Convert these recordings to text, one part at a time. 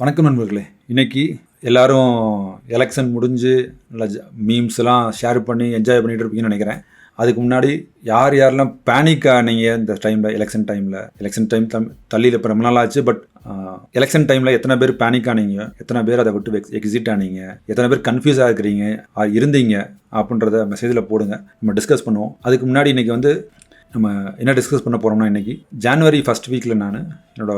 வணக்கம் நண்பர்களே. இன்னைக்கு எல்லோரும் எலெக்ஷன் முடிஞ்சு நல்ல மீம்ஸ்லாம் ஷேர் பண்ணி என்ஜாய் பண்ணிகிட்டு இருப்பீங்கன்னு நினைக்கிறேன். அதுக்கு முன்னாடி யார் யாரெல்லாம் பேனிக் ஆனீங்க இந்த டைமில் எலெக்ஷன் டைமில் எலெக்ஷன் டைம் தம் தள்ளியில் இப்போ ரொம்ப நாள் ஆச்சு பட் எலெக்ஷன் டைமில் எத்தனை பேர் பேனிக் ஆனீங்க? எத்தனை பேர் அதை விட்டு எக்ஸிட் ஆனீங்க? எத்தனை பேர் கன்ஃபியூஸாக இருக்கிறீங்க? இருந்தீங்க அப்படின்றத மெசேஜில் போடுங்க. நம்ம டிஸ்கஸ் பண்ணுவோம். அதுக்கு முன்னாடி இன்றைக்கி வந்து நம்ம என்ன டிஸ்கஸ் பண்ண போகிறோம்னா இன்றைக்கி ஜான்வரி ஃபஸ்ட் வீக்கில் நான் என்னோட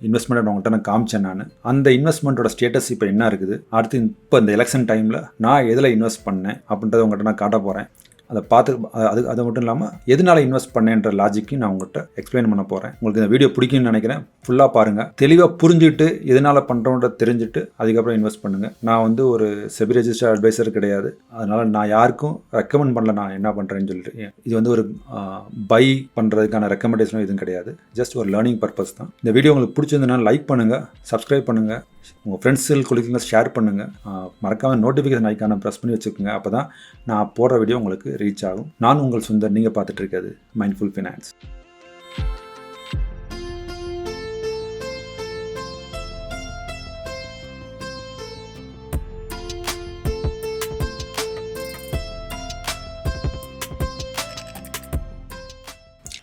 இன்வெஸ்ட்மெண்ட் உங்கள்கிட்ட நான் காமிச்சேன் நான். அந்த இன்வெஸ்ட்மெண்ட்டோட ஸ்டேட்டஸ் இப்போ என்ன இருக்குது? அடுத்து இப்போ இந்த எலெக்ஷன் டைமில் நான் எதில் இன்வெஸ்ட் பண்ணேன் அப்படின்றத உங்கள்கிட்ட நான் காட்ட போகிறேன் அதை பார்த்து அது அது மட்டும் இல்லாமல் எதனால இன்வெஸ்ட் பண்ணேன்ற லாஜிக்கையும் நான் உங்கள்கிட்ட எக்ஸ்பிளைன் பண்ண போகிறேன் உங்களுக்கு இந்த வீடியோ பிடிக்கும்னு நினைக்கிறேன். ஃபுல்லாக பாருங்கள் தெளிவாக புரிஞ்சுட்டு எதனால் பண்ணுறோன்ற தெரிஞ்சுட்டு அதுக்கப்புறம் இன்வெஸ்ட் பண்ணுங்கள் நான் வந்து ஒரு செபி ரெஜிஸ்டர் அட்வைசர் கிடையாது. அதனால் நான் யாருக்கும் ரெக்கமெண்ட் பண்ணல நான் என்ன பண்ணுறேன்னு சொல்லிட்டு. இது வந்து ஒரு பை பண்ணுறதுக்கான ரெக்கமெண்டேஷனும் எதுவும் கிடையாது. ஜஸ்ட் ஒரு லேர்னிங் பர்பஸ் தான். இந்த வீடியோ உங்களுக்கு பிடிச்சிருந்ததுன்னா லைக் பண்ணுங்கள் சப்ஸ்கிரைப் பண்ணுங்கள் உங்கள் ஃப்ரெண்ட்ஸுகள் குளிக்கலாம் ஷேர் பண்ணுங்கள் மறக்காமல் நோட்டிஃபிகேஷன் ஐக்கானை ப்ரெஸ் பண்ணி வச்சுக்கோங்க. அப்போ தான் நான் போடுற வீடியோ உங்களுக்கு ரீச் ஆகும். நான் உங்கள் சுந்தர். நீங்கள் பார்த்துட்டு இருக்கிறது மைண்ட்ஃபுல் ஃபினான்ஸ்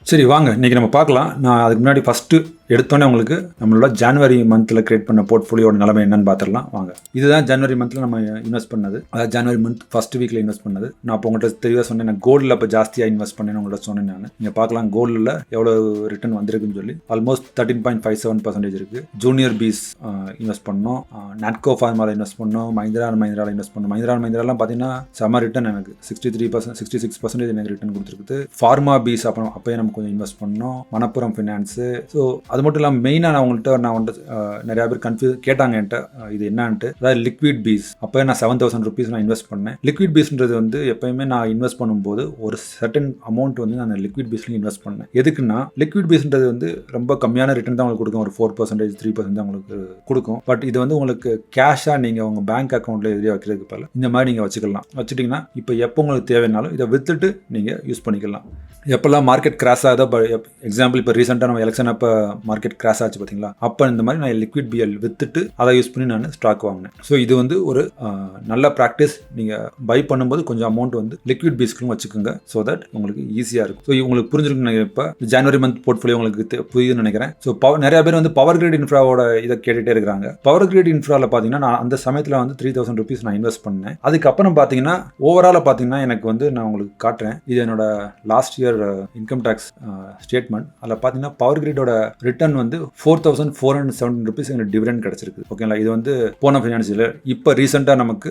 சரி வாங்க. இன்றைக்கி நம்ம பார்க்கலாம். நான் அதுக்கு முன்னாடி ஃபஸ்ட்டு எடுத்தோன்னே உங்களுக்கு நம்மளோட ஜனவரி மந்தில் கிரியேட் பண்ண போர்ட்ஃபோலியோட நிலைமை என்னன்னு பார்த்துடலாம் வாங்க. இதுதான் ஜனவரி மந்தில் நம்ம இன்வெஸ்ட் பண்ணது. அதாவது ஜனவரி மந்த் ஃபஸ்ட் வீக்கில் இன்வெஸ்ட் பண்ணது. நான் இப்போ உங்கள்கிட்ட தெளிவாக சொன்னேன் நான் கோல்டில் இப்போ ஜாஸ்தியாக இன்வெஸ்ட் பண்ணேன்னு உங்கள்கிட்ட சொன்னேன் நான். நீங்கள் பார்க்கலாம் கோல்டில் எவ்வளோ ரிட்டர்ன் வந்திருக்குன்னு சொல்லி. Almost thirteen point five seven percentage இருக்குது ஜூனியர் பீஸ் இன்வெஸ்ட் பண்ணோம். நாட்கோ ஃபார்மாவில் இன்வெஸ்ட் பண்ணோம். மஹிந்திரா அண்ட் மஹிந்திராவில் இன்வெஸ்ட் பண்ணோம். மஹிந்திரா அண்ட் மஹிந்திராலாம் பார்த்தீங்கன்னா செம ரிட்டர்ன் எனக்கு. Sixty three percent sixty six percentage எனக்கு ரிட்டர்ன் கொடுத்துருக்குது ஃபார்மா பீஸ் அப்புறம் அப்போயே நம்ம கொஞ்சம் இன்வெஸ்ட் பண்ணோம். மணப்புரம் ஃபினான்ஸு ஸோ அது மட்டும் இல்லாமல் மெயினாக நான் உங்கள்கிட்ட நான் வந்துட்டு நிறையா பேர் கன்ஃபியூஸ் கேட்டாங்க என்கிட்ட இது என்னன்ட்டு. அதாவது லிக்விட் பீஸ் அப்போயே நான் செவன் தௌசண்ட் ருபீஸ் நான் இன்வெஸ்ட் பண்ணேன். லிக்விட் பீஸ்ன்றது வந்து எப்பயுமே நான் இன்வெஸ்ட் பண்ணும்போது ஒரு சர்டன் அமௌண்ட் வந்து நான் லிக்விட் பீஸ்லையும் இன்வெஸ்ட் பண்ணேன். எதுக்குன்னா லிக்விட் பீஸ்ன்றது வந்து ரொம்ப கம்மியான ரிட்டர்ன் தான் உங்களுக்கு கொடுக்கும். ஒரு ஃபோர் பர்சன்டேஜ் த்ரீ பர்சன்ட் தான் உங்களுக்கு கொடுக்கும். பட் இது வந்து உங்களுக்கு கேஷாக நீங்கள் உங்கள் பேங்க் அக்கௌண்ட்டில் எதிரியாக வைக்கிறதுக்கு பல இந்த மாதிரி நீங்கள் வச்சுக்கலாம். வச்சுட்டிங்கன்னா இப்போ எப்போ உங்களுக்கு தேவைனாலும் இதை வித்துட்டு நீங்கள் யூஸ் பண்ணிக்கலாம். எப்போல்லாம் மார்க்கெட் கிராஸ் ஆகுதோ எக்ஸாம்பிள் இப்போ ரீசெண்டாக நம்ம எலெக்ஷன் அப்போ மார்க்கெட் கிராஸ் ஆச்சு பார்த்தீங்களா? அப்போ இந்த மாதிரி நான் லிக்விட் பிஎல் வித்துட்டு அதை யூஸ் பண்ணி நான் ஸ்டாக் வாங்கினேன். ஸோ இது வந்து ஒரு நல்ல ப்ராக்டிஸ் நீங்கள் பை பண்ணும்போது கொஞ்சம் அமௌண்ட் வந்து லிக்விட் பீஸ்க்கும் வச்சுக்கோங்க ஸோ தட் உங்களுக்கு ஈஸியாக இருக்கும். ஸோ உங்களுக்கு புரிஞ்சிருக்கு நினைக்கிறேன். இப்போ ஜனவரி மந்த் போர்ட்ஃபோலியோ உங்களுக்கு புரியுதுன்னு நினைக்கிறேன். ஸோ பவர் நிறைய பேர் வந்து பவர் கிரிட் இன்ஃப்ராவோட இதை கேட்டுகிட்டே இருக்கிறாங்க. பவர் கிரிட் இன்ஃப்ராவில் பார்த்தீங்கன்னா நான் அந்த சமயத்தில் வந்து த்ரீ தௌசண்ட் ருபீஸ் நான் இன்வெஸ்ட் பண்ணேன். அதுக்கப்புறம் பார்த்தீங்கன்னா ஓவராலாக பார்த்தீங்கன்னா எனக்கு வந்து நான் உங்களுக்கு காட்டுறேன். இது என்னோட last year income tax statement அதில் பார்த்தீங்கன்னா பவர் கிரிடோட ரிட்டர்ன் வந்து four thousand four hundred seventeen rupees எனக்கு டிவிடன் கிடச்சிருக்கு. ஓகேங்களா இது வந்து போன ஃபினான்ஷியல் இப்போ ரீசெண்டாக நமக்கு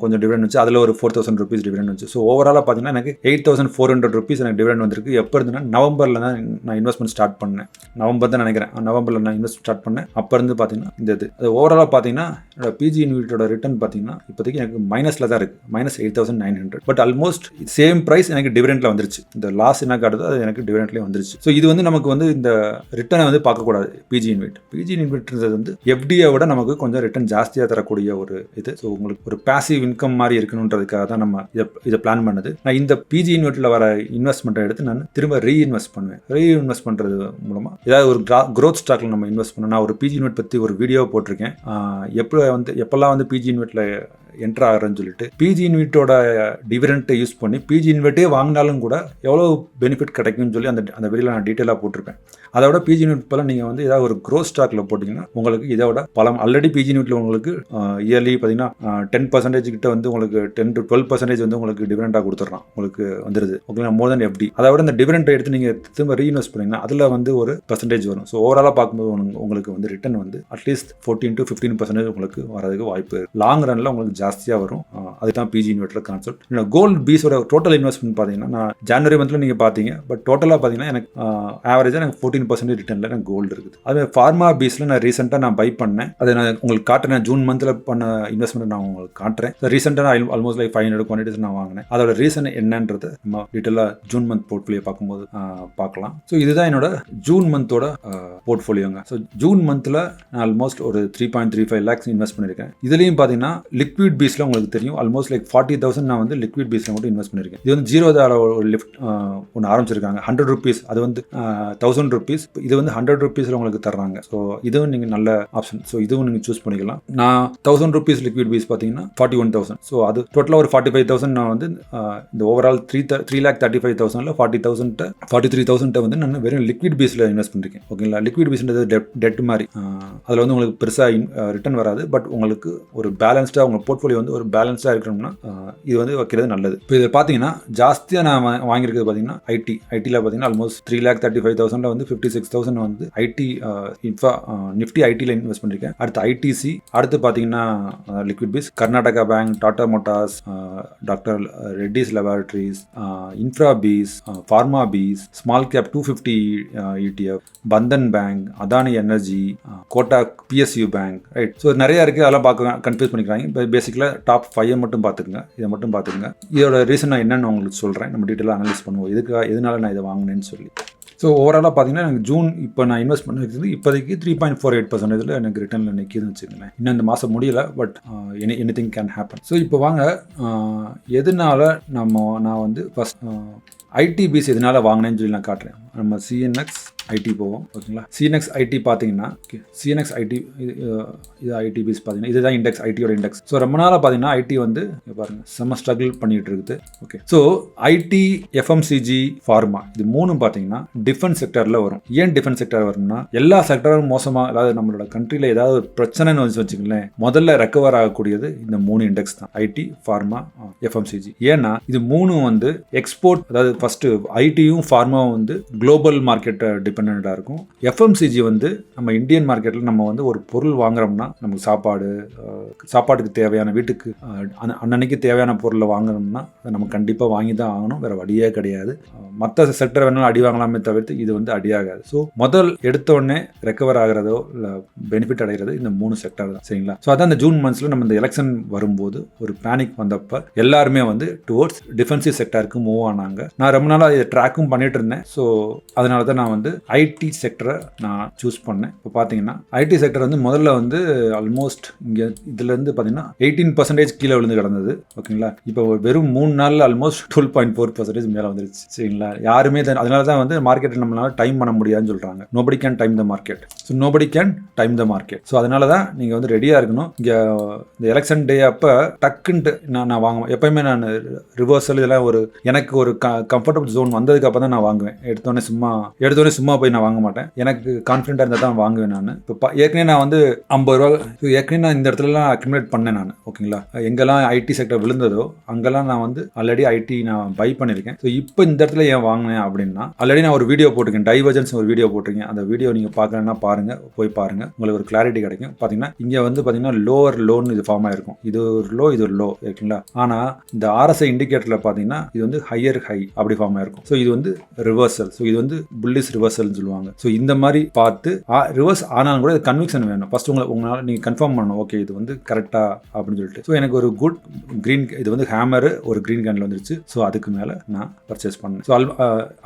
கொஞ்சம் டிவிடன் வச்சு அதில் ஒரு ஃபோர் தௌசண்ட் ருபீஸ் டிவிடன் வச்சு ஸோ ஓவராலாக பார்த்தீங்கன்னா எனக்கு eight thousand four hundred rupees எனக்கு டிவிடன் வந்திருக்கு. எப்போ இருந்துன்னா நவம்பரில் தான் நான் இன்வெஸ்ட்மெண்ட் ஸ்டார்ட் பண்ணேன். நவம்பர் தான் நினைக்கிறேன். நவம்பரில் நான் இன்வெஸ்ட் ஸ்டார்ட் பண்ணேன். அப்போ இருந்து பார்த்தீங்கன்னா இந்த இது. அது ஓவராலாக பார்த்தீங்கன்னா என்னோட பிஜி யூனிட்டோட ரிட்டர்ன் பார்த்தீங்கன்னா இப்போதைக்கு எனக்கு மைனஸில் தான் இருக்குது minus eight thousand nine hundred but almost same price எனக்கு டிவிடெண்ட்டில் வந்துருச்சு. இந்த லாஸ் என்ன காட்டுதோ அது எனக்கு டிவிடெண்ட்லேயே வந்துருச்சு. ஸோ இது வந்து நமக்கு வந்து இந்த ரிட்டர்னை வந்து பார்க்கக்கூடாது. பிஜி இன்வெட் பிஜி இன்வெட்ன்றது வந்து எஃப்டியை விட நமக்கு கொஞ்சம் ரிட்டர்ன் ஜாஸ்தியாக தரக்கூடிய ஒரு இது. ஸோ உங்களுக்கு ஒரு பாசிவ் இன்கம் மாதிரி இருக்கணுன்றதுக்காக தான் நம்ம இதை இதை பிளான் பண்ணது. நான் இந்த பிஜி இன்வெட்டில் வர இன்வெஸ்ட்மெண்ட்டை எடுத்து நான் திரும்ப ரீஇன்வெஸ்ட் பண்ணுவேன். ரீஇன்வெஸ்ட் பண்ணுறது மூலமாக ஏதாவது ஒரு க்ரோத் ஸ்டாக்ல நம்ம இன்வெஸ்ட் பண்ணணும் நான் ஒரு பிஜி இன்வெட் பற்றி ஒரு வீடியோ போட்டிருக்கேன். எப்போ வந்து எப்போல்லாம் வந்து பிஜி இன்வெட்டில் என்ட்ரு ஆகிறேன்னு சொல்லிட்டு பிஜி இன்வெட்டோட டிவிடெண்ட்டை யூஸ் பண்ணி பிஜி இன்வெர்ட்டே வாங்கினாலும் கூட எவ்வளோ பெனிஃபிட் கிடைக்கும்னு சொல்லி அந்த அந்த வெளியில் நான் டீட்டெயிலாக போட்டிருப்பேன். அதை விட பிஜி இன்வெட்லாம் நீங்கள் வந்து ஏதாவது ஒரு க்ரோ ஸ்டாக்ல போட்டிங்கன்னா உங்களுக்கு இதை விட பலம் ஆல்ரெடி பிஜி இன்வெட்டில் உங்களுக்கு இயர்லி பார்த்தீங்கன்னா டென் பர்சன்டேஜ் கிட்ட வந்து உங்களுக்கு டென் டு டுவெல் பர்சன்டேஜ் வந்து உங்களுக்கு டிவிடெண்டாக கொடுத்துட்றான் உங்களுக்கு வந்துருது. ஓகேங்களா? மோர் தன் எஃப்டி அதை விட இந்த டிவிடெண்ட் எடுத்து நீங்கள் திரும்ப ரீஇன்வெஸ்ட் பண்ணிங்கன்னா அதில் வந்து ஒரு பர்சன்டேஜ் வரும். ஸோ ஓவராலாக பார்க்கும்போது உங்களுக்கு- உங்களுக்கு வந்து ரிட்டர்ன் வந்து at least fourteen to fifteen percentage உங்களுக்கு வரதுக்கு வாய்ப்பு லாங் ரனில் உங்களுக்கு ஜாஸ்தியாக வரும். அதுதான் பிஜி இன்வெர்ட்டர் கான்செப்ட் கோல்டு பீஸோட டோட்டல் இன்வெஸ்ட்மெண்ட் பார்த்தீங்கன்னா நான் ஜனவரி மந்த்தில் நீங்கள் பார்த்தீங்க பட் டோட்டலாக பார்த்தீங்கன்னா எனக்கு ஆவரேஜாக எனக்கு ஃபோர்டீன் பர்சன்டேஜ் ரிட்டர்னில் எனக்கு கோல்டு இருக்குது. அது ஃபார்மா பீஸில் நான் ரீசெண்டாக நான் பை பண்ணேன். அதை நான் உங்களுக்கு காட்டுறேன். ஜூன் மந்தில் பண்ண இன்வெஸ்ட்மெண்ட் நான் உங்களுக்கு காட்டுறேன். ரீசெண்டாக நான் almost like five hundred quantities நான் வாங்கினேன். அதோட ரீசன் என்னன்றது நம்ம டீட்டெயிலாக ஜூன் மந்த் போர்ட்ஃபோலியோ பார்க்கும்போது பார்க்கலாம். ஸோ இதுதான் என்னோட ஜூன் மந்தோட போர்ட்ஃபோலியோங்க ஸோ ஜூன் மந்தில் நான் ஆல்மோஸ்ட் ஒரு three point three five lakhs invest பண்ணியிருக்கேன். இதுலேயும் பார்த்தீங்கன்னா லிக்விட் லிக்விட் பீஸில் உங்களுக்கு தெரியும். ஆல்மோஸ்ட் லைக் ஃபார்ட்டி தௌசண்ட் நான் வந்து லிக்விட் பீஸில் மட்டும் இன்வெஸ்ட் பண்ணியிருக்கேன் இது வந்து ஜீரோ ஒரு லிஃப்ட் ஒன்று ஆரம்பிச்சிருக்காங்க. ஹண்ட்ரட் ருபீஸ் அது வந்து தௌசண்ட் ருபீஸ் இது வந்து ஹண்ட்ரட் ருபீஸில் உங்களுக்கு தர்றாங்க. ஸோ இதுவும் நீங்கள் நல்ல ஆப்ஷன் ஸோ இதுவும் நீங்கள் சூஸ் பண்ணிக்கலாம். நான் தௌசண்ட் ருபீஸ் லிக்விட் பீஸ் பார்த்தீங்கன்னா ஃபார்ட்டி ஒன் தௌசண்ட் ஸோ அது டோட்டலாக ஒரு ஃபார்ட்டி ஃபைவ் தௌசண்ட் நான் வந்து இந்த overall three three lakh thirty five தௌசண்டில் forty thousand forty three தௌசண்ட்டை வந்து நான் வெறும் லிக்விட் பீஸில் இன்வெஸ்ட் பண்ணிருக்கேன். ஓகேங்களா லிக்விட் பீஸ்ன்றது டெட் டெட் மாதிரி. அதில் வந்து உங்களுக்கு பெருசாக ரிட்டர்ன் வராது. பட் உங்களுக்கு ஒரு பேலன்ஸ்டாக உங்கள் போர்ட்ஃபோலியோ வந்து ஒரு பேலன்ஸாக இருக்கணும்னா இது வந்து வைக்கிறது நல்லது. இப்போ இதில் பார்த்தீங்கன்னா ஜாஸ்தியாக நான் வாங்கியிருக்கிறது பார்த்தீங்கன்னா ஐடி ஐடியில் பார்த்தீங்கன்னா almost three lakh thirty five தௌசண்ட்ல வந்து ஃபிஃப்டி சிக்ஸ் தௌசண்ட் வந்து ஐடி இன்ஃபா நிஃப்டி ஐடியில் இன்வெஸ்ட் பண்ணியிருக்கேன் அடுத்து ஐடிசி அடுத்து பார்த்தீங்கன்னா liquid bees Karnataka bank Tata motors doctor Reddy's laboratories infra bees pharma bees small cap two fifty ETF Bandhan bank Adani energy Kotak PSU bank right so நிறைய இருக்குது அதெல்லாம் பார்க்க confuse பண்ணிக்கிறாங்க. இப்போ பேசிக்கில் டாப் ஃபைவை மட்டும் பார்த்துக்குங்க. இதை மட்டும் பார்த்துக்குங்க. இதோட ரீசன் நான் என்னென்னு உங்களுக்கு சொல்கிறேன் நம்ம டீட்டெயிலாக அனலைஸ் பண்ணுவோம். இதுக்காக எதனால நான் இதை வாங்கினேன்னு சொல்லி. ஸோ ஓவராலாக பார்த்தீங்கன்னா எனக்கு ஜூன் இப்போ நான் இன்வெஸ்ட் பண்ணிருக்கிறது இப்போதைக்கு த்ரீ பாயிண்ட் ஃபோர் எயிட் பர்சன்டேஜில் எனக்கு ரிட்டர்னில் நிற்கிதுன்னு வச்சுக்கோங்களேன். இன்னும் இந்த மாதம் முடியல but any any thing can happen so இப்போ வாங்க எதனால நம்ம நான் வந்து ஃபஸ்ட் ஐடிபிஸ் எதனால வாங்கினேன்னு சொல்லி நான் காட்டுறேன். நம்ம சிஎன்எக்ஸ் ஐடி போவோம் ஓகேங்களா? சிஎன்எக்ஸ் ஐடி பார்த்தீங்கன்னா சிஎன்எக்ஸ் ஐடி இது ஐடிபிஸ் பார்த்தீங்கன்னா இதுதான் இண்டெக்ஸ் ஐடியோட இண்டெக்ஸ் ஸோ ரொம்ப நாளாக பார்த்தீங்கன்னா ஐடி வந்து பாருங்க செம்ம ஸ்ட்ரகிள் பண்ணிட்டு இருக்குது okay so IT FMCG pharma இது மூணும் பார்த்தீங்கன்னா டிஃபென்ஸ் செக்டரில் வரும். ஏன் டிஃபென்ஸ் செக்டர் வரும்னா எல்லா செக்டரும் மோசமாக அதாவது நம்மளோட கண்ட்ரியில் ஏதாவது ஒரு பிரச்சனைன்னு வந்து வச்சுக்கங்களேன் முதல்ல ரெக்கவர் ஆகக்கூடியது இந்த மூணு இண்டெக்ஸ் தான். ஐடி ஃபார்மா எஃப்எம்சிஜி ஏன்னா இது மூணும் வந்து எக்ஸ்போர்ட் அதாவது ஃபர்ஸ்ட் ஐடியும் ஃபார்மாவும் வந்து குளோபல் மார்க்கெட்டை டிபெண்ட்டாக இருக்கும். எஃப்எம்சிஜி வந்து நம்ம இந்தியன் மார்க்கெட்டில் நம்ம வந்து ஒரு பொருள் வாங்குறோம்னா நமக்கு சாப்பாடு சாப்பாட்டுக்கு தேவையான வீட்டுக்கு அன்ன- அன்னன்னைக்கு தேவையான பொருளை வாங்கணும்னா அதை நம்ம கண்டிப்பாக வாங்கி தான் ஆகணும். வேறு வழியே கிடையாது. மற்ற செக்டர் வேணாலும் அடி வாங்கலாமே தவிர்த்து இது வந்து அடியாகாது ஸோ முதல் எடுத்தோடனே ரெக்கவர் ஆகிறதோ இல்லை பெனிஃபிட் அடைகிறது இந்த மூணு செக்டர் தான். சரிங்களா? ஸோ அதான் அந்த ஜூன் மந்த்ஸில் நம்ம இந்த எலெக்ஷன் வரும்போது ஒரு பேனிக் வந்தப்போ எல்லாருமே வந்து டுவோர்ட்ஸ் டிஃபென்சிவ் செக்டருக்கு மூவ் ஆனாங்க. நான் ரொம்ப நாளாக இதை ட்ராக்கும் பண்ணிட்டு இருந்தேன். ஸோ அதனால தான் நான் வந்து ஐடி செக்டரை நான் சூஸ் பண்ணேன். இப்போ பார்த்தீங்கன்னா ஐடி செக்டர் வந்து முதல்ல வந்து ஆல்மோஸ்ட் இங்கே இதுலேருந்து பார்த்தீங்கன்னா எயிட்டீன் பர்சன்டேஜ் கீழே விழுந்து கிடந்தது. ஓகேங்களா? இப்போ வெறும் மூணு நாளில் almost twelve point four percentage மேலே வந்துருச்சு. சரிங்களா? யாருமே அதனால தான் வந்து மார்க்கெட்டில் நம்மளால டைம் பண்ண முடியாதுன்னு சொல்கிறாங்க nobody can time the market so nobody can time the market so அதனால தான் நீங்கள் வந்து ரெடியாக இருக்கணும். இங்கே இந்த எலெக்ஷன் டே அப்போ டக்குன்ட்டு நான் நான் வாங்குவேன். எப்பயுமே நான் ரிவர்சல் இதெல்லாம் ஒரு எனக்கு ஒரு க கம்ஃபர்டபுள் ஜோன் வந்ததுக்கு அப்புறம் தான் நான் வாங்குவேன். எடுத்தோடனே சும்மா எடுத்தோடனே சும்மா போய் நான் வாங்க மாட்டேன். எனக்கு கான்ஃபிடென்ட்டாக இருந்தால் தான் வாங்குவேன் நான். இப்போ ஏற்கனவே நான் வந்து ஐம்பது ரூபா ஏற்கனவே நான் இந்த இடத்துலலாம் அக்யூமுலேட் பண்ணேன் நான் ஓகேங்களா? எங்கெல்லாம் ஐடி செக்டர் விழுந்ததோ அங்கெல்லாம் நான் வந்து ஆல்ரெடி ஐடி நான் பை பண்ணியிருக்கேன். ஸோ இப்போ இந்த இடத்துல ஏன் வாங்கினேன் அப்படின்னா ஆல்ரெடி நான் ஒரு வீடியோ போட்டிருக்கேன். டைவர்ஜன்ஸ் ஒரு வீடியோ போட்டிருக்கேன். அந்த வீடியோ நீங்கள் பார்க்கலன்னா பாருங்கள் போய் பாருங்கள் உங்களுக்கு ஒரு கிளாரிட்டி கிடைக்கும். பார்த்தீங்கன்னா இங்கே வந்து பார்த்தீங்கன்னா லோவர் லோன் இது ஃபார்ம் ஆயிருக்கும். இது ஒரு லோ இது ஒரு லோ ஓகேங்களா? ஆனால் இந்த ஆர்எஸ்ஐ இண்டிகேட்டரில் பார்த்தீங்கன்னா இது வந்து ஹையர் ஹை அப்படி ஃபார்ம் ஆயிருக்கும். ஸோ இது வந்து ரிவர்சல் ஸோ இது வந்து புல்லிஸ் ரிவர்சல்னு சொல்லுவாங்க. ஸோ இந்த மாதிரி பார்த்து ரிவர்ஸ் ஆனாலும் கூட இது கன்விக்ஷன் வேணும். ஃபர்ஸ்ட் உங்களை உங்களால் நீங்கள் கன்ஃபார்ம் பண்ணணும். ஓகே இது வந்து கரெக்டா அப்படின்னு சொல்லிட்டு. ஸோ எனக்கு ஒரு குட் க்ரீன் இது வந்து ஹேமரு ஒரு க்ரீன் கேண்டில் வந்துருச்சு. ஸோ அதுக்கு மேலே நான் பர்ச்சேஸ் பண்ணேன். ஸோ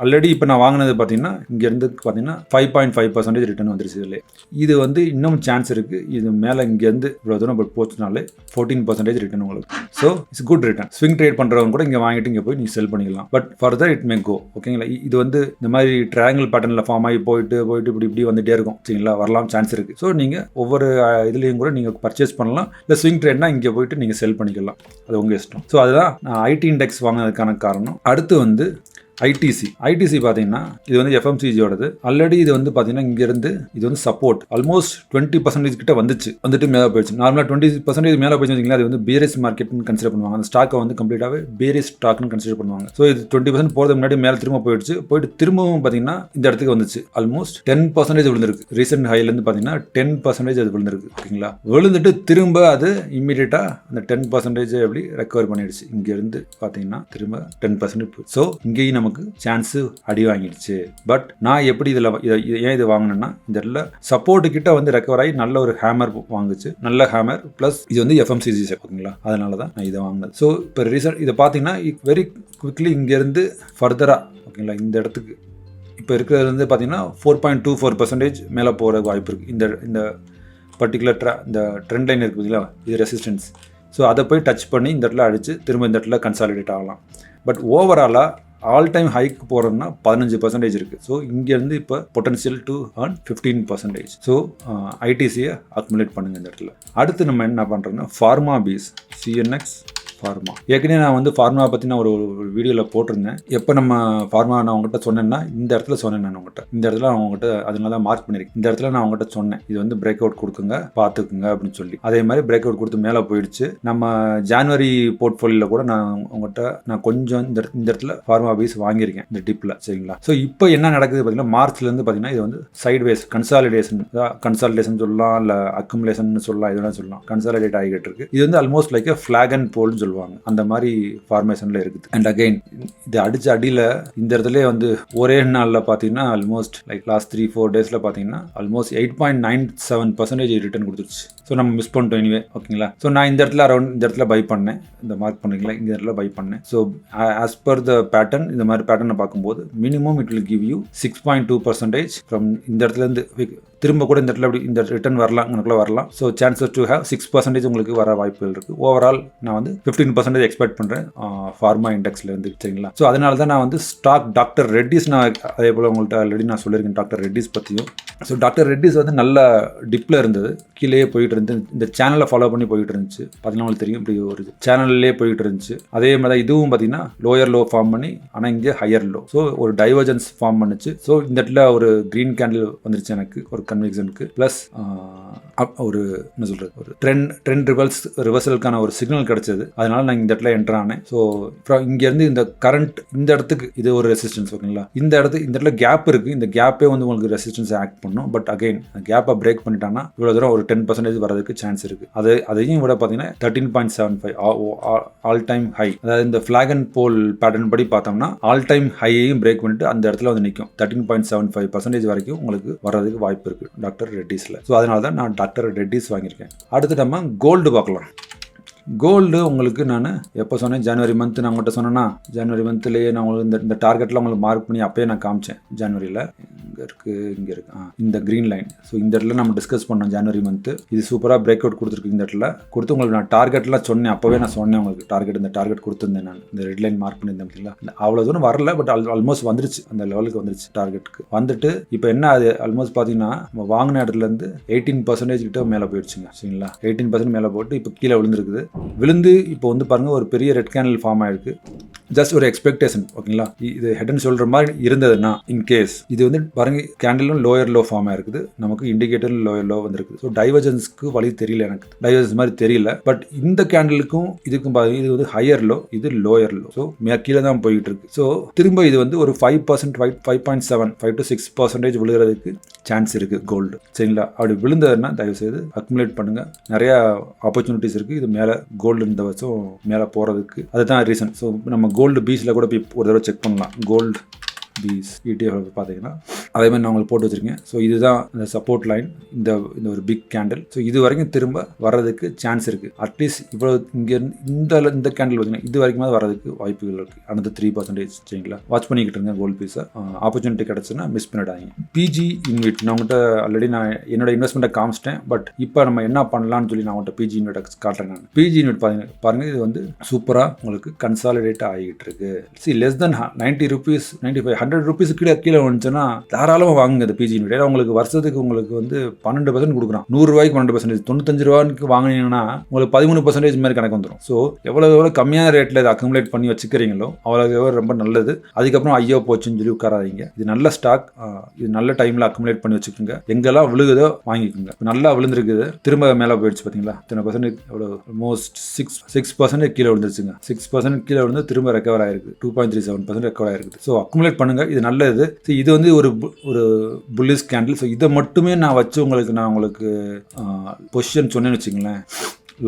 ஆல்ரெடி இப்போ நான் வாங்கினது பார்த்தீங்கன்னா இங்கேருந்து பார்த்தீங்கன்னா five point five percentage return வந்துருச்சு இதில் இது வந்து இன்னும் சான்ஸ் இருக்குது இது மேலே இங்கேருந்து இவ்வளோ தூரம் இப்போ போச்சுனாலே ஃபோர்டீன் பர்சன்டேஜ் ரிட்டர்ன் உங்களுக்கு. So it's good return swing trade பண்ணுறவங்க கூட இங்கே வாங்கிட்டு இங்கே போய் நீங்கள் செல் பண்ணிக்கலாம். But further it may go ஓகேங்களா இது வந்து இந்த மாதிரி ட்ரையாங்கிள் பேட்டர்னில் ஃபார்ம் ஆகி போயிட்டு போயிட்டு இப்படி இப்படி வந்துகிட்டே இருக்கும். சரிங்களா? வரலாம் சான்ஸ் இருக்குது ஸோ நீங்கள் ஒவ்வொரு இதுலேயும் கூட நீங்கள் பர்ச்சேஸ் பண்ணலாம். இல்லை ஸ்விங் ட்ரேட்னா இங்கே போயிட்டு நீங்கள் செல் பண்ணிக்கலாம். அது உங்கள் இஷ்டம். ஸோ அதுதான் நான் ஐடி இண்டெக்ஸ் வாங்கினதுக்கான காரணம். அடுத்து வந்து ஐடிசி ஐடிசி பார்த்தீங்கன்னா இது வந்து எஃப்எம்சிஜியோடது ஆல்ரெடி இது வந்து பார்த்தீங்கன்னா இங்கேருந்து இது வந்து சப்போர்ட் ஆல்மோஸ்ட் டுவெண்ட்டி பர்சன்டேஜ் கிட்ட வந்துச்சு. வந்துட்டு மேலே போயிடுச்சு. நார்மலாக டுவெண்ட்டி பர்சன்டேஜ் மேலே போயிடுச்சு அது வந்து பேரிஸ் மார்க்கெட்னு கன்சிடர் பண்ணுவாங்க. அந்த ஸ்டாக்கை வந்து கம்ப்ளீட்டாகவே பேரிஸ் ஸ்டாக்னு கன்சிடர் பண்ணுவாங்க. ஸோ இது டுவெண்ட்டி பர்சன்ட் போகிறது முன்னாடி மேலே திரும்ப போயிடுச்சு. போயிட்டு திரும்பவும் பார்த்தீங்கன்னா இந்த இடத்துக்கு வந்துச்சு. ஆல்மோஸ்ட் டென் பர்சன்டேஜ் விழுந்திருக்கு. ரீசெண்ட் ஹைலேருந்து பார்த்தீங்கன்னா டென் பர்சன்டேஜ் அது விழுந்திருக்கு. ஓகேங்களா? விழுந்துட்டு திரும்ப அது இம்மீடியட்டாக அந்த டென் பர்சன்டேஜ் எப்படி ரெக்கவர் பண்ணிடுச்சு. இங்கேருந்து பார்த்தீங்கன்னா திரும்ப டென் பர்சன்டேஜ் ஸோ இங்கேயும் நமக்கு சான்ஸு அடி வாங்கிடுச்சு. பட் நான் எப்படி இதில் ஏன் இது வாங்கினேன்னா இந்த இடத்துல சப்போர்ட் கிட்ட வந்து ரெக்கவர் ஆகி நல்ல ஒரு ஹேமர் வாங்குச்சு. நல்ல ஹேமர் ப்ளஸ் இது வந்து எஃப்எம்சிசி ஓகேங்களா அதனால தான் நான் இதை வாங்கினது ஸோ இப்போ ரீசன்ட் இதை பார்த்தீங்கன்னா வெரி குவிக்லி இங்கேருந்து ஃபர்தராக ஓகேங்களா இந்த இடத்துக்கு. இப்போ இருக்கிறது வந்து பார்த்தீங்கன்னா four point two four percentage மேலே போகிற வாய்ப்பு இருக்குது இந்த இந்த பர்டிகுலர் ட்ரா இந்த ட்ரெண்ட் லைன் இருக்குது பார்த்தீங்களா இது ரெசிஸ்டன்ஸ் ஸோ அதை போய் டச் பண்ணி இந்த இடத்துல அடித்து திரும்ப இந்த இடத்துல கன்சாலிடேட் ஆகலாம். பட் ஓவராலாக ஆல் டைம் ஹைக்கு போகிறோம்னா பதினஞ்சு பர்சன்டேஜ் இருக்குது ஸோ இங்கேருந்து இப்போ potential to and fifteen percentage so ஐடிசியை accumulate பண்ணுங்கள் இந்த இடத்துல. அடுத்து நம்ம என்ன பண்ணுறோன்னா ஃபார்மா பீஸ் சிஎன்எக்ஸ் ஃபார்மா. ஏற்கனவே நான் வந்து ஃபார்மா பற்றி நான் ஒரு ஒரு வீடியோவில் போட்டிருந்தேன். எப்போ நம்ம ஃபார்மா நான் உங்ககிட்ட சொன்னேன்னா இந்த இடத்துல சொன்னேன் நான் உங்ககிட்ட. இந்த இடத்துல அவங்ககிட்ட அதனால தான் மார்க் பண்ணியிருக்கேன் இந்த இடத்துல நான் உங்ககிட்ட சொன்னேன். இது வந்து பிரேக் அவுட் கொடுக்குங்க பார்த்துக்குங்க அப்படின்னு சொல்லி. அதே மாதிரி பிரேக் அவுட் கொடுத்து மேலே போயிடுச்சு. நம்ம ஜான்வரி போர்ட்ஃபோலியோவில் கூட நான் உங்ககிட்ட நான் கொஞ்சம் இந்த இந்த இடத்துல ஃபார்மா பீஸ் வாங்கியிருக்கேன் இந்த டிப்பில் சரிங்களா? ஸோ இப்போ என்ன நடக்குது பார்த்தீங்கன்னா மார்ச்லேருந்து பார்த்தீங்கன்னா இது வந்து சைட் வேஸ் கன்சாலிடேஷன் கன்சாலிடேஷன் சொல்லலாம் இல்லை அக்குமுலேஷன் சொல்லலாம் இதெல்லாம் சொல்லலாம். கன்சாலிடேட் ஆகிட்டு இருக்கு. இது வந்து ஆல்மோஸ்ட் லைக் ஃபிளாக் அண்ட் போல்னு சொல்லலாம். சொல்லுவாங்க. அந்த மாதிரி ஃபார்மேஷனில் இருக்குது. அண்ட் அகெயின் இது அடிச்ச அடியில் இந்த இடத்துல வந்து ஒரே நாளில் பார்த்தீங்கன்னா almost like last three four டேஸில் பார்த்தீங்கன்னா almost eight point nine seven percentage return கொடுத்துருச்சு. ஸோ நம்ம மிஸ் பண்ணிட்டோம் இனிவே ஓகேங்களா ஸோ நான் இந்த இடத்துல அரௌண்ட் இந்த இடத்துல பை பண்ணேன். இந்த மார்க் பண்ணிக்கலாம் இந்த இடத்துல பை பண்ணேன். So as per the pattern இந்த மாதிரி பேட்டர்னை பார்க்கும்போது minimum it will give you six point two percentage from இந்த இடத்துல இருந்து திரும்ப கூட இந்த இடத்துல அப்படி இந்த ரிட்டர்ன் வரலாம் உனக்குள்ள வரலாம். So chances to have six percentage உங்களுக்கு வர வாய்ப்புகள் இருக்குது ஓவரால் நான் வந்து ஃபிஃப்டீன் பர்சன்டேஜ் எக்ஸ்பெக்ட் பண்ணுறேன் ஃபார்மா இண்டெக்ஸ்லேருந்து சரிங்களா? ஸோ அதனால தான் நான் வந்து ஸ்டாக் டாக்டர் ரெட்டிஸ் நான் அதே போல் உங்கள்கிட்ட ஆல்ரெடி நான் சொல்லியிருக்கேன் டாக்டர் ரெட்டிஸ் பற்றியும் ஸோ டாக்டர் ரெட்டிஸ் வந்து நல்ல டிப்பில் இருந்தது. கீழேயே போயிட்டு இருந்து இந்த சேனலை ஃபாலோ பண்ணி போயிட்டு இருந்துச்சு. பார்த்தீங்கன்னா உங்களுக்கு தெரியும். இப்படி ஒரு சேனல்லே போயிட்டு இருந்துச்சு. அதே மாதிரி தான் இதுவும் பார்த்தீங்கன்னா லோயர் லோ ஃபார்ம் பண்ணி ஆனால் இங்கே ஹையர் லோ ஸோ ஒரு டைவர்ஜன்ஸ் ஃபார்ம் பண்ணுச்சு. ஸோ இந்த இடத்துல ஒரு க்ரீன் கேண்டில் வந்துருச்சு எனக்கு ஒரு கன்விக்ஷனுக்கு ப்ளஸ் ஒரு என்ன சொல்கிறது ஒரு ட்ரெண்ட் ட்ரெண்ட் ரிவல்ஸ் ரிவர்சலுக்கான ஒரு சிக்னல் கிடைச்சது. அதனால நான் இந்த இடத்துல என்டர் ஆனேன். ஸோ இங்கேருந்து இந்த கரண்ட் இந்த இடத்துக்கு இது ஒரு ரெசிஸ்டன்ஸ் ஓகேங்களா இந்த இடத்துக்கு இந்த இடத்துல கேப் இருக்குது இந்த கேப்பே வந்து உங்களுக்கு ரெசிஸ்டன்ஸ் ஆக்ட் பண்ணும். பட் அகைன் கேப்பை பிரேக் பண்ணிட்டாங்கன்னா இவ்வளோ தூரம் ஒரு டென் பர்சன்டேஜ் வரதுக்கு சான்ஸ் இருக்குது அது அதையும் விட பார்த்தீங்கன்னா thirteen point seven five all time high அதாவது இந்த ஃபிளாக் அண்ட் போல் பேட்டர்ன் படி பார்த்தோம்னா ஆல் டைம் ஹையையும் பிரேக் பண்ணிட்டு அந்த இடத்துல வந்து நிற்கும் thirteen point seven five percentage வரைக்கும் உங்களுக்கு வர்றதுக்கு வாய்ப்பு இருக்குது டாக்டர் ரெட்டிஸில் ஸோ அதனால தான் நான் டாக்டர் டெட்டிஸ் வாங்கியிருக்கேன். அடுத்து நம்ம கோல்டு பார்க்கலாம். கோல்டு உங்களுக்கு நான் எப்போ சொன்னேன்? ஜனவரி மந்த் நான் உங்கள்கிட்ட சொன்னேன்னா ஜனவரி மந்த்லேயே நான் உங்களுக்கு இந்த இந்த டார்கெட்டில் உங்களுக்கு மார்க் பண்ணி அப்போயே நான் காமிச்சேன். ஜனவரியில் இங்கே இருக்குது இங்கே இருக்குது ஆ இந்த க்ரீன் லைன் ஸோ இந்த இடத்துல நம்ம டிஸ்கஸ் பண்ணோம் ஜனவரி மந்த்து இது சூப்பராக பிரேக் அவுட் கொடுத்துருக்கு இந்த இடத்துல. கொடுத்து உங்களுக்கு நான் டார்கெட்லாம் சொன்னேன். அப்போவே நான் சொன்னேன் உங்களுக்கு டார்கெட் இந்த டார்கெட் கொடுத்துருந்தேன் நான். இந்த ரெட் லைன் மார்க் பண்ணியிருந்தேன் பார்த்தீங்களா? அவ்வளோ தூரம் வரல பட் ஆல் ஆல்மோஸ்ட் வந்துருச்சு. அந்த லெவலுக்கு வந்துருச்சு டார்கெட்டுக்கு வந்துட்டு இப்போ என்ன அது? ஆல்மோஸ்ட் பார்த்தீங்கன்னா நம்ம வாங்கின இடத்துலேருந்து எயிட்டீன் பர்சன்டேஜ் கிட்ட மேலே போயிடுச்சுங்க. சரிங்களா? எயிட்டீன் பர்சன்ட் மேலே போட்டு இப்போ கீழே விழுந்துருக்குது. விழுந்து இப்போ வந்து பாருங்கள் ஒரு பெரிய ரெட் கேனல் ஃபார்ம் ஆயிருக்கு. ஜஸ்ட் ஒரு எக்ஸ்பெக்டேஷன் ஓகேங்களா? இது ஹெட் அண்ட் ஷோல்டர் மாதிரி இருந்ததுன்னா இன் கேஸ் இது வந்து பாருங்க கேண்டிலும் லோயர் லோ ஃபார்ம் ஆயிருக்குது. நமக்கு இண்டிகேட்டர் லோயர் லோ வந்திருக்கு ஸோ டைவர்ஜன்ஸ்க்கு வழி தெரியல எனக்கு. டைவர்ஜன்ஸ் மாதிரி தெரியல. பட் இந்த கேண்டிலுக்கும் இதுக்கும் பாருங்க இது வந்து ஹையர் லோ இது லோயர் லோ ஸோ கீழே தான் போயிட்டு இருக்கு. ஸோ திரும்ப இது வந்து ஒரு five percent five five point seven five to six percentage விழுகிறதுக்கு chance இருக்கு கோல்டு சரிங்களா? அப்படி விழுந்ததுன்னா தயவுசெய்து அக்குமுலேட் பண்ணுங்க. நிறைய ஆப்பர்ச்சுனிட்டிஸ் இருக்கு. இது மேலே கோல்டு இந்த வருஷம் மேலே போகிறதுக்கு அதுதான் ரீசன் ஸோ நம்ம கோல்டு பீச்சில் கூட போய் ஒரு தடவை செக் பண்ணலாம். கோல்டு பிஸ் இடிஎஃப் பார்த்தீங்கன்னா அதே மாதிரி நான் உங்களுக்கு போட்டு வச்சிருக்கேன். ஸோ இதுதான் இந்த சப்போர்ட் லைன் இந்த இந்த ஒரு பிக் கேண்டில் ஸோ இது வரைக்கும் திரும்ப வர்றதுக்கு சான்ஸ் இருக்குது அட்லீஸ்ட் இவ்வளோ இங்கே இந்த இந்த கேண்டில் பார்த்தீங்கன்னா இது வரைக்கும் வர்றதுக்கு வாய்ப்புகள் இருக்குது அந்த த்ரீ பர்சன்டேஜ் சரிங்களா? வாட்ச் பண்ணிக்கிட்டு இருங்க கோல்டு பீஸை ஆப்பர்ச்சுனிட்டி கிடச்சுன்னா மிஸ் பண்ணிடாதீங்க. பிஜி இன்விட் நான் உங்கள்கிட்ட ஆல்ரெடி நான் என்னோட இன்வெஸ்ட்மெண்ட்டை காமிச்சிட்டேன். பட் இப்போ நம்ம என்ன பண்ணலாம்னு சொல்லி நான் உங்கள்கிட்ட பிஜி இன்வெட் காட்டுறேன் நான். பிஜி இன்வெட் பாருங்க பாருங்க இது வந்து சூப்பராக உங்களுக்கு கன்சாலிடேட் ஆகிட்டு இருக்கு. C less than ninety rupees ninety five hundred rupees கீழே கீழே வந்துச்சுன்னா தாராளமாக வாங்குங்க இந்த பிஜி இன்வெட் உங்களுக்கு வருஷத்துக்கு உங்களுக்கு வந்து பன்னெண்டு பர்சன்ட் கொடுக்குறான். நூறுரூவாய்க்கு பன்னெண்டு பர்சன்டேஜ் தொண்ணூத்தஞ்சு ரூபாய்க்கு வாங்கினீங்கன்னா உங்களுக்கு பதிமூணு பர்சன்டேஜ் மாதிரி கணக்கு வந்துடும் ஸோ எவ்வளோ எவ்வளோ கம்மியான ரேட்டில் இதை அக்குமுலேட் பண்ணி வச்சுக்கிறீங்களோ அவ்வளோ எவ்வளோ ரொம்ப நல்லது. அதுக்கப்புறம் ஐயோ போச்சுன்னு சொல்லி உட்காராதீங்க. இது நல்ல ஸ்டாக் இது நல்ல டைமில் அக்குமுலேட் பண்ணி வச்சுக்கோங்க. எங்கெல்லாம் விழுகுதோ வாங்கிக்கோங்க. நல்லா விழுந்திருக்குது. திரும்ப மேலே போயிடுச்சு பார்த்தீங்களா இத்தனை பர்சன்ட் எவ்வளோ ஆல்மோஸ்ட் சிக்ஸ் சிக்ஸ் பர்சன்ட் கீழே விழுந்துருச்சுங்க. சிக்ஸ் பர்சன்ட் கீழே விழுந்து திரும்ப ரெக்கவர் ஆயிருக்கு. Two point three seven percent recover ஆயிருக்கு. ஸோ அக்குமுலேட் பண்ணுங்கள் இது நல்லது. ஸோ இது வந்து ஒரு ஒரு புல்லிஸ் கேண்டில் ஸோ இதை மட்டுமே நான் வச்சு உங்களுக்கு நான் உங்களுக்கு பொசிஷன் சொன்னேன்னு வச்சுங்களேன்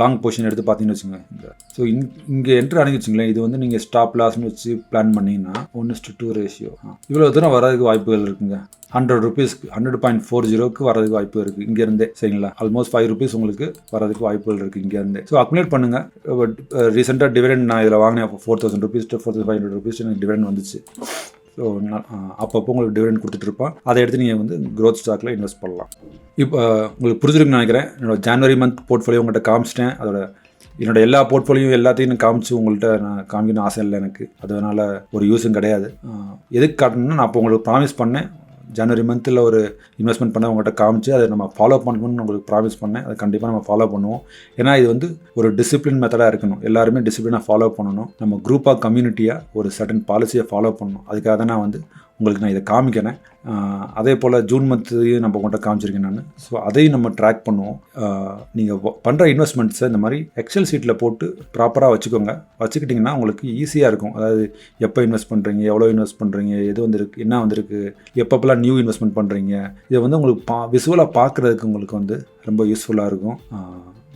லாங் பொசிஷன் எடுத்து பார்த்தீங்கன்னு வச்சுக்கோங்க ஸோ இங் இங்கே என்ட்ரு அணுகி வச்சுங்களேன் இது வந்து நீங்கள் ஸ்டாப் லாஸ்னு வச்சு பிளான் பண்ணிங்கன்னா ஒன்று டு டூ ரேஷியோ இவ்வளோ தூரம் வரதுக்கு வாய்ப்புகள் இருக்குங்க. ஹண்ட்ரட் ருபீஸ்க்கு ஹண்ட்ரட் பாயிண்ட் ஃபோர் ஜீரோக்கு வரதுக்கு வாய்ப்பு இருக்குது இங்கேருந்தே சரிங்களா? ஆல்மோஸ்ட் ஃபைவ் ருபீஸ் உங்களுக்கு வரதுக்கு வாய்ப்புகள் இருக்குது இங்கேருந்தே. ஸோ அக்குமுலேட் பண்ணுங்கள் பட் ரீசெண்டாக டிவிடெண்ட் நான் இதில் வாங்கினேன். Four thousand rupees four thousand five hundred rupees எனக்கு டிவிடெண்ட் வந்துச்சு. ஸோ அப்பப்போ உங்களுக்கு டிவிடெண்ட் கொடுத்துட்ருப்பான் அதை எடுத்து நீங்கள் வந்து க்ரோத் ஸ்டாக்கில் இன்வெஸ்ட் பண்ணலாம். இப்போ உங்களுக்கு புரிஞ்சிருக்குன்னு நினைக்கிறேன். என்னோட ஜான்வரி மந்த் போர்ட்ஃபோலியோ உங்கள்கிட்ட காமிச்சிட்டேன். அதோட என்னோட எல்லா போர்ட்ஃபோலியோ எல்லாத்தையும் நான் காமிச்சு உங்கள்கிட்ட நான் காமிக்கணும் ஆசை இல்லை எனக்கு. அதனால் ஒரு யூஸும் கிடையாது. எதுக்கு காட்டணும்னா நான் அப்போ உங்களுக்கு ப்ராமிஸ் பண்ணேன். ஜனவரி மந்தில் ஒரு இன்வெஸ்ட்மெண்ட் பண்ண உங்கள்கிட்ட காமிச்சு அதை நம்ம ஃபாலோ பண்ணணும்னு உங்களுக்கு ப்ராமிஸ் பண்ணேன். அதை கண்டிப்பாக நம்ம ஃபாலோ பண்ணுவோம். ஏன்னா இது வந்து ஒரு டிசிப்ளின் மெத்தடாக இருக்கணும். எல்லாருமே டிசிப்ளினாக ஃபாலோ பண்ணணும். நம்ம குரூப்பாக கம்யூனிட்டியாக ஒரு சர்டன் பாலிசியை ஃபாலோ பண்ணணும். அதுக்காக தான் நான் வந்து உங்களுக்கு நான் இதை காமிக்கிறேன். அதே போல் ஜூன் மந்த்தையும் நம்ம உங்கள்கிட்ட காமிச்சிருக்கேன் நான். ஸோ அதையும் நம்ம ட்ராக் பண்ணுவோம். நீங்கள் பண்ணுற இன்வெஸ்ட்மெண்ட்ஸை இந்த மாதிரி எக்ஸல் சீட்டில் போட்டு ப்ராப்பராக வச்சுக்கோங்க. வச்சுக்கிட்டிங்கன்னா உங்களுக்கு ஈஸியாக இருக்கும். அதாவது எப்போ இன்வெஸ்ட் பண்ணுறீங்க எவ்வளோ இன்வெஸ்ட் பண்ணுறீங்க எது வந்துருக்கு என்ன வந்திருக்கு எப்பப்பெல்லாம் நியூ இன்வெஸ்ட்மெண்ட் பண்ணுறீங்க இதை வந்து உங்களுக்கு பா விசுவலாக பார்க்குறதுக்கு உங்களுக்கு வந்து ரொம்ப யூஸ்ஃபுல்லாக இருக்கும்.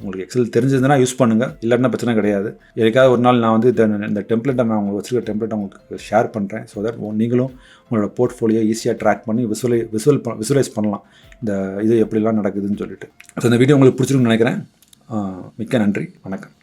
உங்களுக்கு எக்ஸல் தெரிஞ்சதுன்னா யூஸ் பண்ணுங்கள் இல்லைன்னா பிரச்சனை கிடையாது. எனக்காவது ஒரு நாள் நான் வந்து இந்த டெம்ப்ளேட்டை நான் உங்களுக்கு வச்சுருக்க டெம்ப்ளேட்டை உங்களுக்கு ஷேர் பண்ணுறேன் ஸோ தட் நீங்களும் உங்களோட போர்ட்ஃபோலியோ ஈஸியாக ட்ராக் பண்ணி விசுவலை விசுவல் விசுவலைஸ் பண்ணலாம். இந்த இது எப்படிலாம் நடக்குதுன்னு சொல்லிட்டு. ஸோ இந்த வீடியோ உங்களுக்கு பிடிச்சிருக்குன்னு நினைக்கிறேன். மிக்க நன்றி. வணக்கம்.